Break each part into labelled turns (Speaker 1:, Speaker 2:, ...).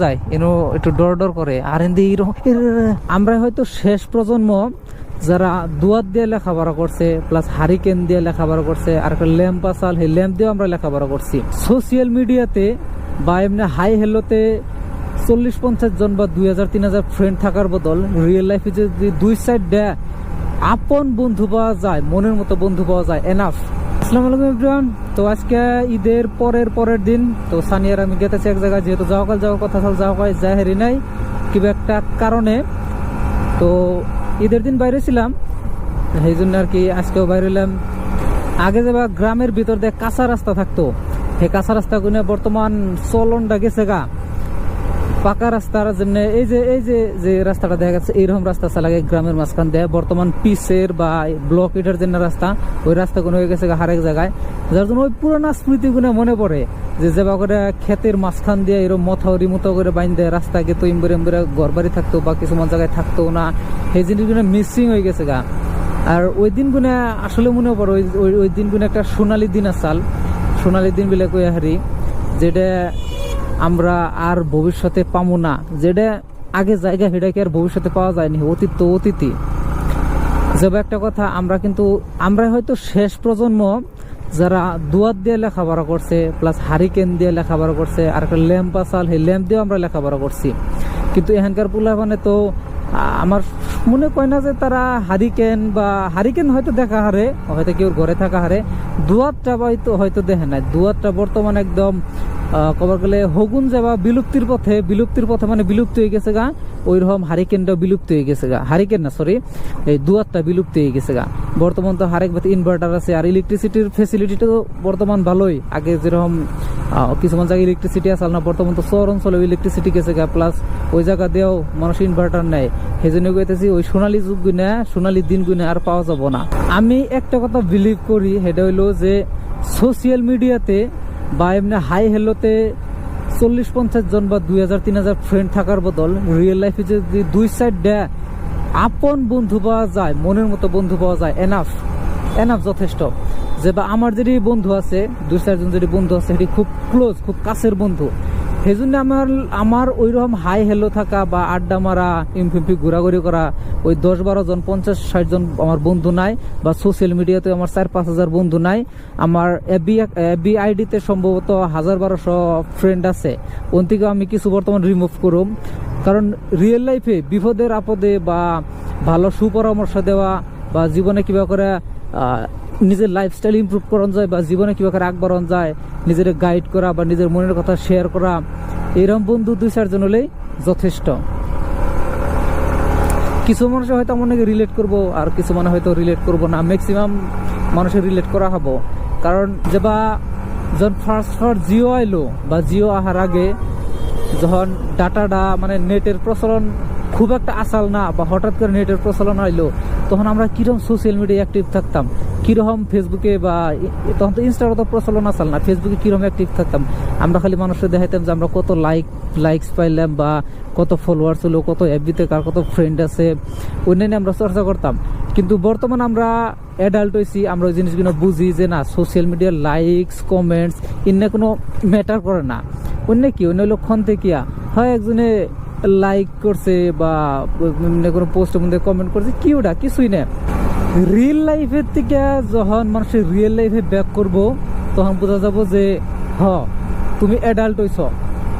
Speaker 1: যায়, এনো একটু ডর ডর করে। আর এরকম আমরা হয়তো শেষ প্রজন্ম যারা দুয়াত দিয়ে লেখাপড়া করছে প্লাস হারিকেন দিয়ে লেখাপড়া করছে, আর একটা ল্যাম্প আসাল, সেই ল্যাম্প দিয়েও আমরা লেখাপড়া করছি। সোশিয়াল মিডিয়াতে বা এমনি হাই হেলোতে চল্লিশ পঞ্চাশ জন বা দুই হাজার, তিন হাজার ফ্রেন্ড থাকার বদল রিয়েল লাইফে যদি দুই সাইড দেয়, আপন বন্ধু পাওয়া যায়, মনের মতো বন্ধু পাওয়া যায় এনাফ আসসালামু আলাইকুম এভরিওয়ান তো আজকে ঈদের পরের পরের দিন, তো সানিয়ার আমি গেতেছি এক জায়গায়, যেহেতু যাওয়া কাল, যাওয়ার কথা তাহলে যাওয়া হয় যায় হেরি নাই কিবা একটা কারণে। তো ঈদের দিন বাইরে ছিলাম, সেই জন্য আর কি আজকেও বাইরে এলাম। আগে যাবা গ্রামের ভিতর দিয়ে কাঁচা রাস্তা থাকতো, সেই কাঁচা রাস্তা গুনে বর্তমান চলনটা গেছে গা। পাকা রাস্তার জন্য এই যে এই যে যে রাস্তাটা দেখা যাচ্ছে, এইরকম রাস্তা চালাগে গ্রামের মাঝখান দেয়। বর্তমান পিসের বা ব্লক এটার জন্য রাস্তা, ওই রাস্তাগুলো হয়ে গেছে হারেক জায়গায়। যার জন্য ওই পুরোনো স্মৃতিগুলো মনে পড়ে যে যেবা করে ক্ষেতের মাঝখান দিয়ে এরকম মথাউরি মতো করে বাইন্দে রাস্তা গেতো ইম্বরে ইম্বরে ঘর বাড়ি থাকতো বা কিছুমান জায়গায় থাকতো না। সেই জিনিসগুলো মিসিং হয়ে গেছে গা। আর ওই দিনগুলো আসলে মনে পড়ে, ওই, ওই- ওই দিনগুলো একটা সোনালি দিন আসাল। সোনালি দিন বিলে কই হারি যেটা আমরা আর ভবিষ্যতে পাবো না। যেটা আগে জায়গা সেটাকে আর ভবিষ্যতে পাওয়া যায়নি, অতীত তো অতীতই। যেবা একটা কথা, আমরা কিন্তু, আমরা হয়তো শেষ প্রজন্ম যারা দুয়াত দিয়ে লেখাপড়া করছে প্লাস হারিকেন দিয়ে লেখাপড়া করছে, আর একটা ল্যাম্প আসাল, সেই ল্যাম্প দিয়েও আমরা লেখাপড়া করছি। কিন্তু এখানকার পোলাপানে তো, আমার মনে কয় না যে তারা হারিকেন বা হারিকেন হয়তো দেখা হারে, হয়তো কেউ ঘরে থাকা হারে, দুয়াতটা হয়তো হয়তো দেখে নাই। দুয়াতটা বর্তমানে একদম কবার গেলে হগুন যাবা বিলুপ্তির পথে বিলুপ্তির পথে মানে বিলুপ্ত হয়ে গেছে গা। ওই রকম হারিকেনটা বিলুপ্ত হয়ে গেছে গা। হারিকেন না সরি এই দুয়াতটা বিলুপ্ত হয়ে গেছে গা। বর্তমান তো হারেক বাতি ইনভার্টার আছে আর ইলেকট্রিসিটির ফেসিলিটিটা তো বর্তমান ভালোই। আগে যেরকম কিছুমান জায়গায় ইলেকট্রিসিটি আসল না বর্তমান তো শহর অঞ্চলে ইলেকট্রিসিটি গেছে গা। প্লাস ওই জায়গা দিয়েও মানুষ ইনভার্টার নেয় সেই জন্য কইতেছি ওই সোনালী যুগ গুনে সোনালী দিন গুনে আর পাওয়া যাব না। আমি একটা কথা বিলিভ করি, সেটা হইল যে সোশিয়াল মিডিয়াতে বা এমনি হাই হেলোতে চল্লিশ পঞ্চাশ জন বা দুই হাজার তিন হাজার ফ্রেন্ড থাকার বদল রিয়েল লাইফে যদি দুই সাইড দেয় আপন বন্ধু পাওয়া যায়, মনের মতো বন্ধু পাওয়া যায় এনাফ এনাফ যথেষ্ট। যে বা আমার যদি বন্ধু আছে, দুই চারজন যদি বন্ধু আছে, সেটি খুব ক্লোজ খুব কাছের বন্ধু। সেই জন্য আমার আমার ওই রকম হাই হেলো থাকা বা আড্ডা মারা ইমফিমফি ঘোরাঘুরি করা, ওই দশ বারো জন পঞ্চাশ ষাট জন আমার বন্ধু নাই বা সোশ্যাল মিডিয়াতে আমার চার পাঁচ হাজার বন্ধু নাই। আমার এফবি এফবি আইডিতে সম্ভবত হাজার বারোশো ফ্রেন্ড আছে। ওন থেকে আমি কিছু বর্তমান রিমুভ করুম। কারণ রিয়েল লাইফে বিপদের আপদে বা ভালো সুপরামর্শ দেওয়া বা জীবনে কিবা করে নিজের লাইফস্টাইল ইম্প্রুভ করান যায় বা জীবনে করে আগ বাড়ান যায়, নিজের গাইড করা বা নিজের মনের কথা শেয়ার করা এরকম বন্ধু দুই চারজন হলেই যথেষ্ট। কিছু মানুষ হয়তো আমার নাকি রিলেট করব, আর কিছু মানে হয়তো রিলেট করব না। ম্যাক্সিমাম মানুষের রিলেট করা হব। কারণ যে বা যখন ফার্স্ট ফার্স্ট জিও আইলো বা জিও আসার আগে, যখন ডাটাটা মানে নেটের প্রচলন খুব একটা আসাল না বা হঠাৎ করে নেটের প্রচলন আইলো, তখন আমরা কীরকম সোশ্যাল মিডিয়া অ্যাক্টিভ থাকতাম? কীরকম ফেসবুকে বা তখন তো ইনস্টাগ্রাম তো প্রচলন আসাল না। ফেসবুকে কীরকম অ্যাক্টিভ থাকতাম? আমরা খালি মানুষকে দেখাইতাম যে আমরা কত লাইক লাইকস পাইলাম বা কত ফলোয়ার্স হলো, কত এফবিতে কার কত ফ্রেন্ড আছে, অন্যান্য আমরা চর্চা করতাম। কিন্তু বর্তমান আমরা অ্যাডাল্ট হয়েছি আমরা ওই জিনিসগুলো বুঝি যে না সোশ্যাল মিডিয়ার লাইকস কমেন্টস ইন্না কোনো ম্যাটার করে না। অন্য কি, অন্য হলো ক্ষণ কিয়া হয় একজনে লাইক করছে বা কোনো পোস্টের মধ্যে কমেন্ট করছে, কি ওটা? কিছুই না। রিয়েল লাইফের থেকে যখন মানুষের রিয়েল লাইফে ব্যাক করব, তখন বোঝা যাব যে, হ, তুমি অ্যাডাল্ট হইছ।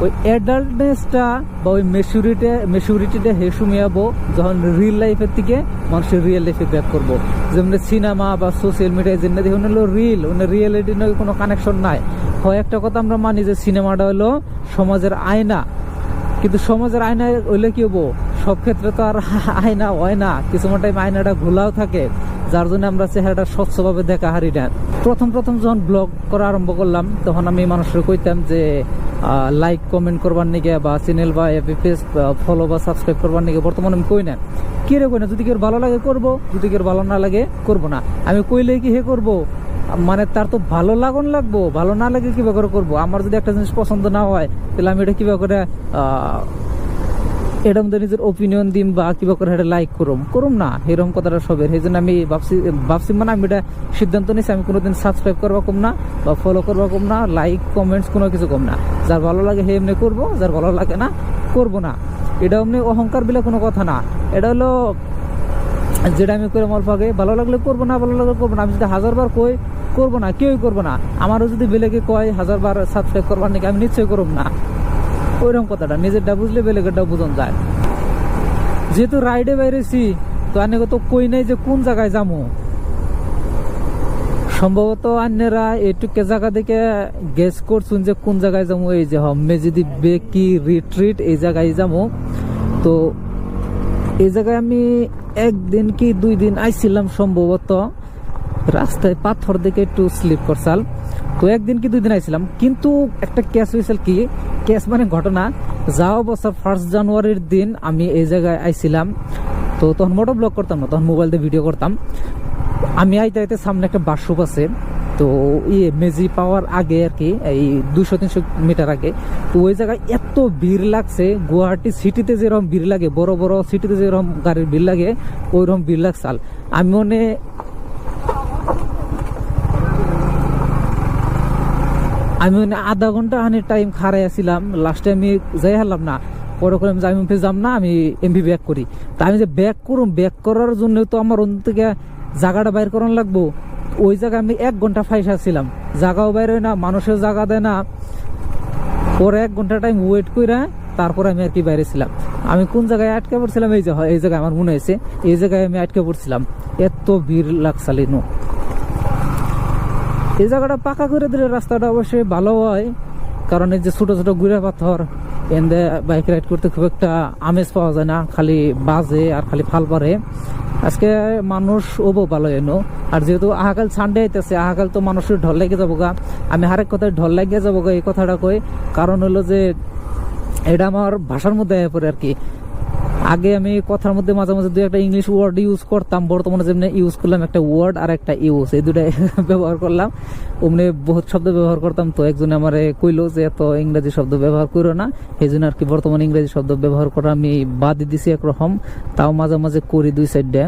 Speaker 1: ওই অ্যাডাল্টনেসটা বা ওই মেচুরিটি মেচুরিটিটা হে সুমিয়াবো যখন রিয়েল লাইফের থেকে মানুষের রিয়েল লাইফে ব্যাক করব। যেমন সিনেমা বা সোশ্যাল মিডিয়ায় যেন দেখুন হলো রিল ওনার রিয়েলিটির কোনো কানেকশন নাই। হয় একটা কথা আমরা মানি যে সিনেমাটা হলো সমাজের আয়না। কিন্তু সমাজের আয়না হইলে কি হব? সব ক্ষেত্রে তো আর আয়না হয় না। কিছু টাইম আয়নাটা ঘোলাও থাকে, যার জন্য আমরা চেহারাটা স্বচ্ছভাবে দেখা হারি না। প্রথম প্রথম যখন ব্লগ করা আরম্ভ করলাম, তখন আমি মানুষের কইতাম যে লাইক কমেন্ট করবার নিগে বা চ্যানেল বা পেজ ফলো বা সাবস্ক্রাইব করবার নিগে বর্তমানে আমি কই না। কি রে কই না, যদি কেউ ভালো লাগে করব, যদি কেউ ভালো না লাগে করব না। আমি কইলে কি হে করব? মানে তার তো ভালো লাগন লাগবো, ভালো না লাগে কীভাবে করে করব? আমার যদি একটা জিনিস পছন্দ না হয়, তাহলে আমি এটা কীভাবে করে এটার মধ্যে নিজের ওপিনিয়ন দিম বা কিবা করে এটা লাইক করুম। করুম না এরকম কথাটা সবের। সেই জন্য আমি ভাবছি ভাবছি মানে আমি এটা সিদ্ধান্ত নিয়েছি আমি কোনোদিন সাবস্ক্রাইব করব কম না বা ফলো করব কম না লাইক কমেন্টস কোনো কিছু কম না। যার ভালো লাগে হে এমনি করব, যার ভালো লাগে না, করব না। এটা এমনি অহংকার বিলে কোনো কথা না। এটা হলো যেটা আমি করে অল্প আগে ভালো লাগলে করব না, ভালো লাগলে করব না। আমি যদি হাজারবার কই, করব না, কেউই করব না। আমারও যদি বেলেগে কয়, হাজারবার সাবস্ক্রাইব করবার নাকি আমি নিশ্চয়ই করব না। ওইরকম কথাটা, নিজেরটা বুঝলে বেলেগেরটা বুঝন যায়। যেহেতু রাইডে বাইরেছি, তো আমি তো কই নাই যে কোন জায়গায় যাব সম্ভবত অন্যরা এটুকে জায়গা থেকে গেস করছুন যে কোন জায়গায় যাব এই যে হম্মে যদি বেকি রিট্রিট এই জায়গায় যাব তো এই জায়গায় আমি একদিন কি দুই দিন আইছিলাম সম্ভবত। রাস্তায় পাথর দেখে একটু স্লিপ করছাল। তো একদিন কি দুই দিন আইছিলাম। কিন্তু একটা ক্যাশ হয়েছিল কি ক্যাশ মানে ঘটনা। যাওয়া বছর ফার্স্ট জানুয়ারির দিন আমি এই জায়গায় আইছিলাম। তো তখন মোটো ব্লগ করতাম না, তখন মোবাইল দিয়ে ভিডিও করতাম। আমি আইতে আইতে সামনে একটা বাসুপ আছে। তো ইয়ে মেজি পাওয়ার আগে আর কি, এই দুশো তিনশো মিটার আগে। তো ওই জায়গায় এত ভিড় লাগছে, গুয়াহাটি সিটিতে যেরকম ভিড় লাগে, বড় বড় সিটিতে যেরকম গাড়ির ভিড় লাগে, ওইরকম ভিড় লাগছাল আমি মনে আমি মানে আধা ঘণ্টা হানি টাইম খারাই আসছিলাম লাস্টে আমি যাই হারলাম না, পরে যে আমি এমপি যাম না, আমি এমপি ব্যাক করি। তা আমি যে ব্যাক করুম ব্যাক করার জন্য তো আমার অন্য থেকে জায়গাটা বাইর করান লাগবো। ওই জায়গায় আমি এক ঘণ্টা ফাইসা ছিলাম। জায়গাও বাইর হয় না, মানুষের জায়গা দেয় না। পরে এক ঘণ্টা টাইম ওয়েট করে তারপরে আমি আর কি বাইরে ছিলাম। আমি কোন জায়গায় আটকে পড়ছিলাম? এই যে, এই জায়গায় আমার মনে হয়েছে, এই জায়গায় আমি আটকে পড়ছিলাম। এত ভিড় লাগছালিনো এই জায়গাটা পাকা করে দিলে রাস্তাটা অবশ্যই ভালো হয়। কারণ এই যে ছোট ছোট গুড়া পাথর এন্দে বাইক রাইড করতে খুব একটা আমেজ পাওয়া যায় না, খালি বাজে আর খালি ফাল পারে আজকে মানুষ ওবো ভালো এনো আর যেহেতু আহাকাল সানডে আইতেছে, আহাকাল তো মানুষের ঢল লেগে যাব গা। আমি হারেক কথায় ঢল লাগিয়ে যাব গা এই কথাটা কই। কারণ হলো যে, এটা আমার ভাষার মধ্যে পড়ে আর কি। আগে আমি কথার মধ্যে মাঝে মাঝে দুই একটা ইংলিশ ওয়ার্ড ইউজ করতাম, বর্তমানে যেমনি ইউজ করলাম একটা ওয়ার্ড আর একটা ইউজ এই দুটাই ব্যবহার করলাম। অমনি বহুত শব্দ ব্যবহার করতাম তো, একজন আমার কইলো যে এত ইংরেজি শব্দ ব্যবহার করো না এই জন্য আর কি বর্তমানে ইংরেজি শব্দ ব্যবহার করা আমি বাদ দিছি একরকম, তাও মাঝে মাঝে করি দুই সাইডে।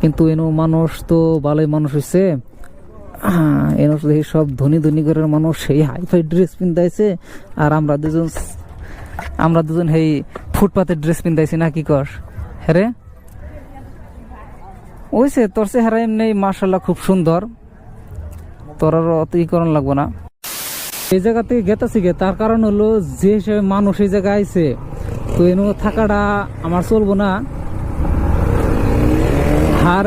Speaker 1: কিন্তু এনো মানুষ তো ভালোই মানুষ হয়েছে এনো দেখি সব ধনী ধনী ঘরের মানুষ, সেই হাইফাই ড্রেস পিন্ধাইছে। আর আমরা দুজন আমরা দুজন সেই ফুটপাতের ড্রেস পিন্ধাইছি, না কি কর? হ্যাঁ ওইসে তোর চেহারা এমনি মার্শাল্লাহ খুব সুন্দর। তোর আর অত ই করণ লাগবো না। এই জায়গা থেকে গেতাছি গে, তার কারণ হলো যে হিসেবে মানুষ এই জায়গায় আইছে, তো এনু থাকাটা আমার চলবো না। আর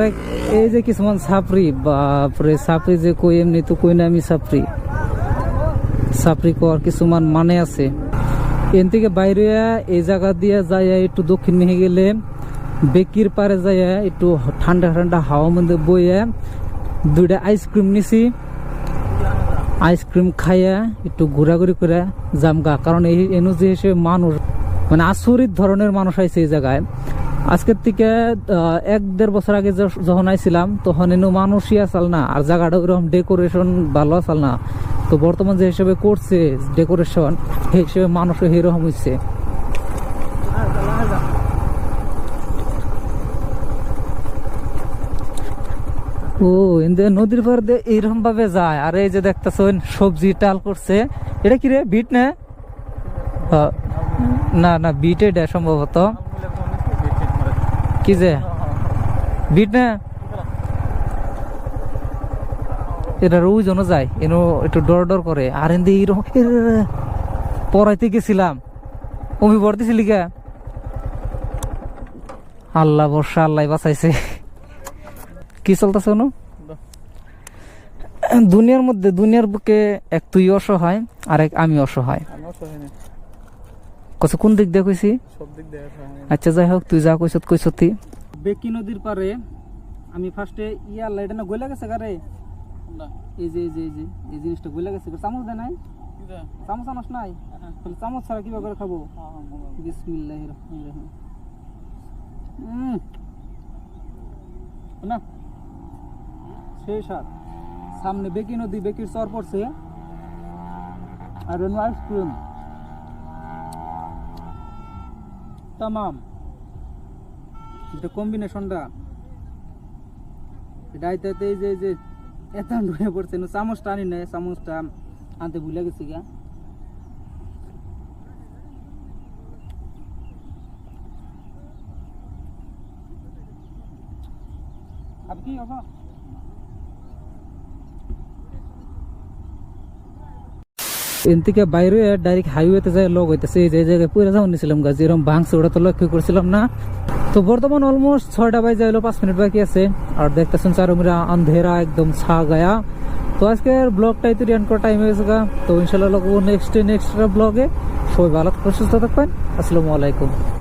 Speaker 1: এই যে কিছুমান সাপরি বাপরে সাপরি যে কই এমনি তো কই না আমি সাপরি সাপরি কর কিছুমান মানে আছে। এন থেকে বাইরে এই জায়গা দিয়ে যায় একটু দক্ষিণ মেহে গেলে বেকির পারে যায় একটু ঠান্ডা ঠান্ডা হাওয়া মধ্যে বইয়ে দুইটা আইসক্রিম নিছি। আইসক্রিম খাইয়া একটু ঘোরাঘুরি করে জামগা কারণ এই এনু যে হিসেবে মানুষ মানে আচরিত ধরনের মানুষ আইছে এই জায়গায়। আজকের থেকে এক দেড় বছর আগে যখন আইছিলাম, তখন এনু মানুষই আসাল না। আর জায়গাটা ওরকম ডেকোরেশন ভালো আসাল না। তো বর্তমান যে হিসেবে করছে ডেকোরেশন সেই হিসেবে মানুষও সেরকম হচ্ছে ও এনদে নদীর পার দিয়ে এইরকম ভাবে যায়। আর এই যে দেখতেছেন, সবজি টাল করছে। এটা কি রে, বিট না? না না, বিট এটা সম্ভবত। কি যে? বিট না? এটা ওইজনও যায় এনো একটু ডর ডর করে। আর এর- পড়াইতে গেছিলাম। অমি পড়তেছিলি কে? আল্লাহ বর্ষা আল্লাহ বাঁচাইছে। কি চলতেছে অনু? দুনিয়ার মধ্যে দুনিয়ার বুকে এক তুই অসহায় আর এক আমি অসহায়। কত কোন দিক দিয়ে কইছি? আচ্ছা যাই হোক তুই যা কইছত কইছতি বেকি নদীর পারে আমি ফার্স্টে ইয়া লাইটা না গইলা গেছে গারে
Speaker 2: না
Speaker 1: এই যে এই যে এই যে এই জিনিসটা গইলা গেছে। চামচ দেয় নাই। চামচ আনস নাই। তাহলে চামচ ছাড়া কীভাবে খাব?
Speaker 2: হ্যাঁ
Speaker 1: বিসমিল্লাহ। না। সেই সামনে বেকি নদী বেকির চর পড়ছে। আর রেনু আইসক্রিম।
Speaker 2: তামাম। এটা কম্বিনেশনটা এটা আইতে এই যে এই যে এত হয়ে পড়ছে না চামচটা আনি নাই চামচটা আনতে ভুলে গেছি গা আপনি কি বাবা
Speaker 1: এন থেকে বাইরে ডাইরেক্ট হাইওয়েতে যায় লগ হইতেছে এই যে এই জায়গায় পুরো যাওয়া নিছিলাম গাছ যেরকম ভাঙছে ওটা তো লক্ষ্য করছিলাম না তো বর্তমান অলমোস্ট ছয়টা বাজে এলো পাঁচ মিনিট বাকি আছে। আর দেখতেছেন চারুমিরা আন্ধেরা একদম ছা গায়া তো আজকের ব্লগটাই তো রিয়ান করা টাইম হয়েছে গা। তো ইনশাল্লাহ নেক্সট নেক্সট ব্লগে। সবাই ভালো সুস্থ থাকবেন। আসসালামু আলাইকুম।